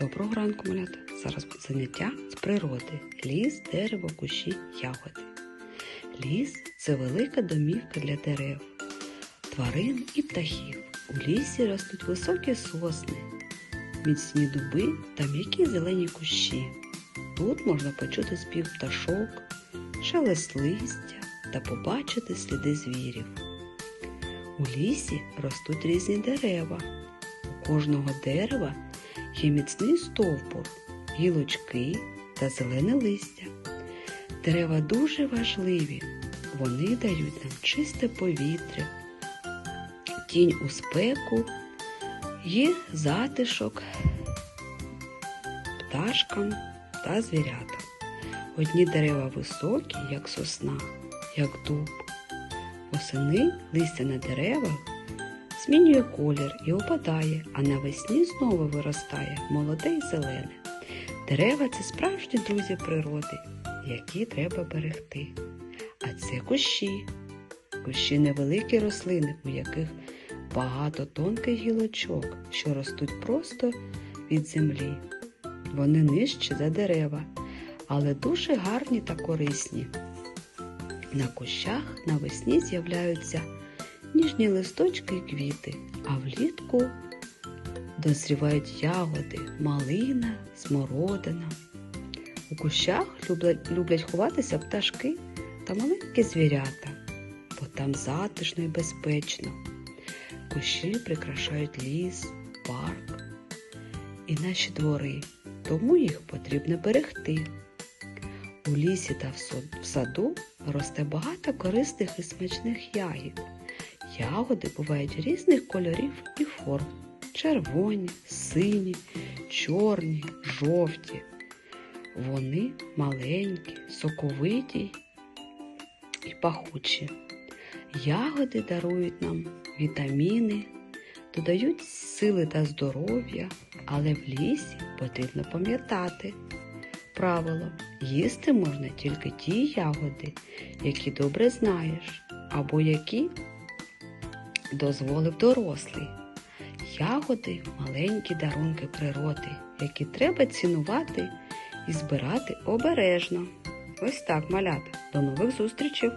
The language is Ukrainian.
Доброго ранку, малята! Зараз буде заняття з природи. Ліс, дерево, кущі, ягоди. Ліс це велика домівка для дерев, тварин і птахів. У лісі ростуть високі сосни, міцні дуби та м'які зелені кущі. Тут можна почути спів пташок, шелест листя та побачити сліди звірів. У лісі ростуть різні дерева. У кожного дерева є міцний стовбур, гілочки та зелене листя. Дерева дуже важливі. Вони дають нам чисте повітря, тінь у спеку і затишок пташкам та звірятам. Одні дерева високі, як сосна, як дуб. Восени листя на деревах змінює колір і опадає, а навесні знову виростає молоде й зелене. Дерева це справжні друзі природи, які треба берегти. А це кущі. Кущі невеликі рослини, у яких багато тонких гілочок, що ростуть просто від землі. Вони нижчі за дерева, але дуже гарні та корисні. На кущах навесні з'являються ніжні листочки і квіти, а влітку дозрівають ягоди, малина, смородина. У кущах люблять, люблять ховатися пташки та маленькі звірята, бо там затишно і безпечно. Кущі прикрашають ліс, парк і наші двори, тому їх потрібно берегти. У лісі та в саду росте багато корисних і смачних ягід. Ягоди бувають різних кольорів і форм: червоні, сині, чорні, жовті. Вони маленькі, соковиті і пахучі. Ягоди дарують нам вітаміни, додають сили та здоров'я, але в лісі потрібно пам'ятати правило їсти можна тільки ті ягоди, які добре знаєш, або які дозволив дорослий. Ягоди маленькі дарунки природи, які треба цінувати і збирати обережно. Ось так, малята. До нових зустрічей!